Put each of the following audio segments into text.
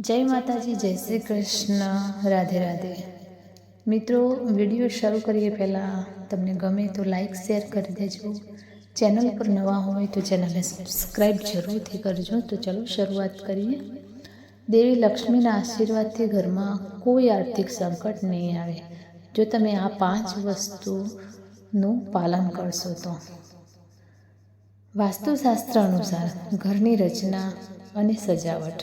જય માતાજી, જય શ્રી કૃષ્ણ. રાધે રાધે. મિત્રો, વીડિયો શરૂ કરીએ પહેલાં. તમને ગમે તો લાઈક શેર કરી દેજો. ચેનલ પર નવા હોય તો ચેનલને સબસ્ક્રાઈબ જરૂરથી કરજો. તો ચલો શરૂઆત કરીએ. દેવી લક્ષ્મીના આશીર્વાદથી ઘરમાં કોઈ આર્થિક સંકટ નહીં આવે. જો તમે આ પાંચ વસ્તુનું પાલન કરશો તો. વાસ્તુશાસ્ત્ર અનુસાર ઘરની રચના અને સજાવટ.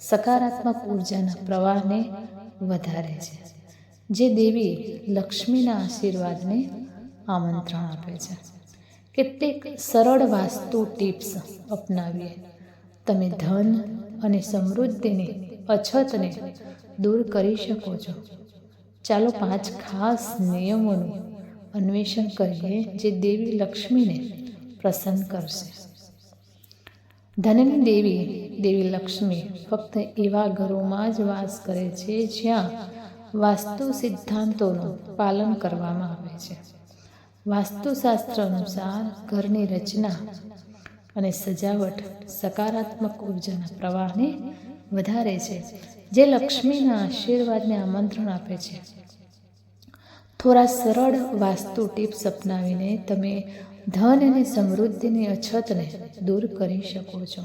સકારાત્મક ઉર્જાના પ્રવાહને વધારે છે, જે દેવી લક્ષ્મીના આશીર્વાદને આમંત્રણ આપે છે. કેટલીક સરળ વાસ્તુ ટિપ્સ અપનાવીએ. તમે ધન અને સમૃદ્ધિની, અછતને દૂર કરી શકો છો. ચાલો પાંચ ખાસ નિયમોનું અન્વેષણ કરીએ, જે દેવી લક્ષ્મીને પ્રસન્ન કરશે. ધનની દેવી દેવી લક્ષ્મી ફક્ત એવા ઘરોમાં જ વાસ કરે છે જ્યાં વાસ્તુ સિદ્ધાંતોનું પાલન કરવામાં આવે છે. વાસ્તુશાસ્ત્ર અનુસાર ઘરની રચના અને સજાવટ સકારાત્મક ઉર્જાના પ્રવાહને વધારે છે, જે લક્ષ્મીના આશીર્વાદને આમંત્રણ આપે છે. થોડા સરળ વાસ્તુ ટિપ્સ અપનાવીને તમે ધન અને સમૃદ્ધિની અછતને દૂર કરી શકો છો.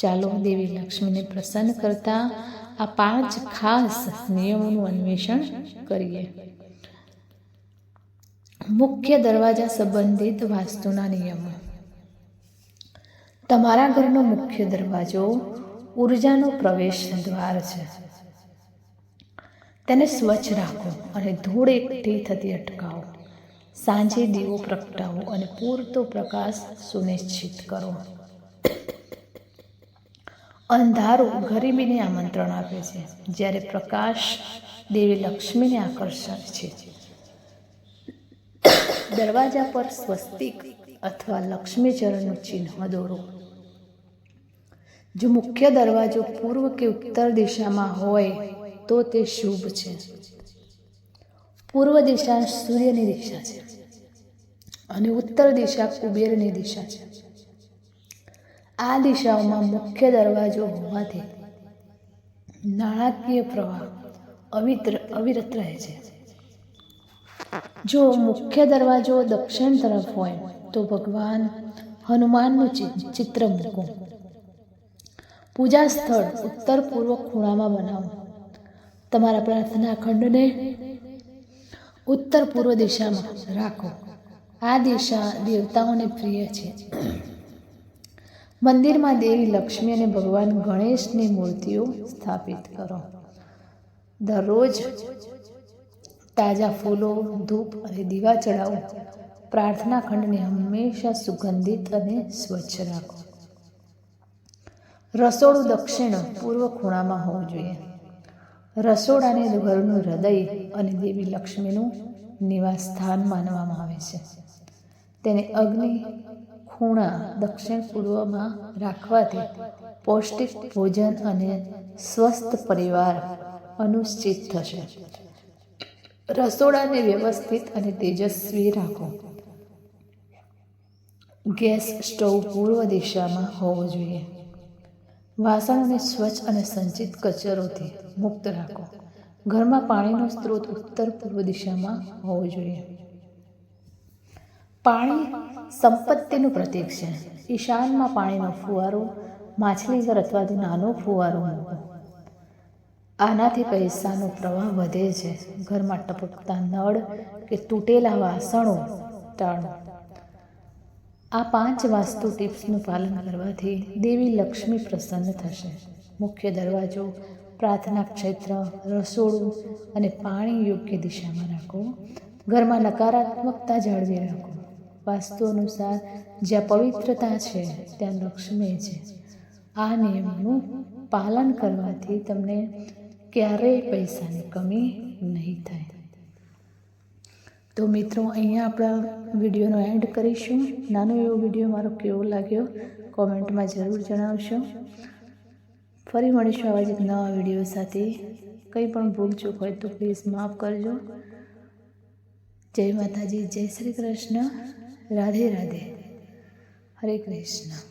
ચાલો દેવી લક્ષ્મીને પ્રસન્ન કરતા આ પાંચ ખાસ નિયમોનું અન્વેષણ કરીએ. મુખ્ય દરવાજા સંબંધિત વાસ્તુના નિયમો. તમારા ઘરનો મુખ્ય દરવાજો ઉર્જાનો પ્રવેશ દ્વાર છે. તેને સ્વચ્છ રાખો અને ધૂળ એકઠી થતી અટકાવો. સાંજે દીવો પ્રગટાવો અને પૂરતો પ્રકાશ સુનિશ્ચિત કરો. અંધારું ગરીબીને આમંત્રણ આપે છે, જ્યારે પ્રકાશ દેવી લક્ષ્મીને આકર્ષણ છે. દરવાજા પર સ્વસ્તિક અથવા લક્ષ્મીચરણનું ચિહ્ન દોરો. જો મુખ્ય દરવાજો પૂર્વ કે ઉત્તર દિશામાં હોય, તો તે શુભ છે. પૂર્વ દિશા સૂર્યની દિશા છે અને ઉત્તર દિશા કુબેરની દિશા છે. આ દિશાઓમાં મુખ્ય દરવાજો હોવાથી નાણાકીય પ્રવાહ અવિત્ર, અવિરત રહે છે. જો મુખ્ય દરવાજો દક્ષિણ તરફ હોય, તો ભગવાન હનુમાનનું ચિત્ર મૂકો. પૂજા સ્થળ ઉત્તર પૂર્વ ખૂણામાં બનાવો. તમારા પ્રાર્થના ખંડને ઉત્તર પૂર્વ દિશામાં રાખો. આ દિશા દેવતાઓને પ્રિય છે. મંદિરમાં દેવી લક્ષ્મી અને ભગવાન ગણેશની મૂર્તિઓ સ્થાપિત કરો. દરરોજ તાજા ફૂલો, ધૂપ અને દીવા ચડાવો પ્રાર્થના ખંડને હંમેશા સુગંધિત અને સ્વચ્છ રાખો. રસોડું દક્ષિણ પૂર્વ ખૂણામાં હોવું જોઈએ. રસોડાને ઘરનું હૃદય અને દેવી લક્ષ્મીનું નિવાસ સ્થાન માનવામાં આવે છે. તેને અગ્નિ, ખૂણા દક્ષિણ પૂર્વમાં રાખવાથી પૌષ્ટિક ભોજન અને સ્વસ્થ પરિવાર અનુશ્ચિત થશે. રસોડાને વ્યવસ્થિત અને તેજસ્વી રાખો. ગેસ સ્ટોવ પૂર્વ દિશામાં હોવો જોઈએ. વાસણોને સ્વચ્છ અને સંચિત કચરોથી મુક્ત રાખો. ઘરમાં પાણીનો સ્ત્રોત ઉત્તર પૂર્વ દિશામાં હોવો જોઈએ. પાણી સંપત્તિનું પ્રતીક છે. ઈશાનમાં પાણીનો ફુવારો, માછલી ઘર અથવા તો નાનો ફુવારો આનાથી પૈસાનો પ્રવાહ વધે છે. ઘરમાં ટપકતા નળ કે તૂટેલા વાસણો ટાળો. આ પાંચ વાસ્તુ ટિપ્સનું પાલન કરવાથી દેવી લક્ષ્મી પ્રસન્ન થશે. મુખ્ય દરવાજો, પ્રાર્થના ક્ષેત્ર, રસોડું અને પાણી યોગ્ય દિશામાં રાખો. ઘરમાં નકારાત્મકતા જાળવી રાખો. વાસ્તુ અનુસાર જ્યાં પવિત્રતા છે, ત્યાં લક્ષ્મી છે. આ નિયમનું પાલન કરવાથી તમને ક્યારેય પૈસાની કમી નહીં થાય. તો મિત્રો, અહીંયા આપણા વિડીયોનો એન્ડ કરીશું. નાનો એવો વીડિયો મારો કેવો લાગ્યો, કોમેન્ટમાં જરૂર જણાવશો. ફરી મળીશું આવા જ નવા વીડિયો સાથે. કંઈ પણ ભૂલચૂક હોય તો પ્લીઝ માફ કરજો. જય માતાજી, જય શ્રી કૃષ્ણ. રાધે રાધે હરે કૃષ્ણ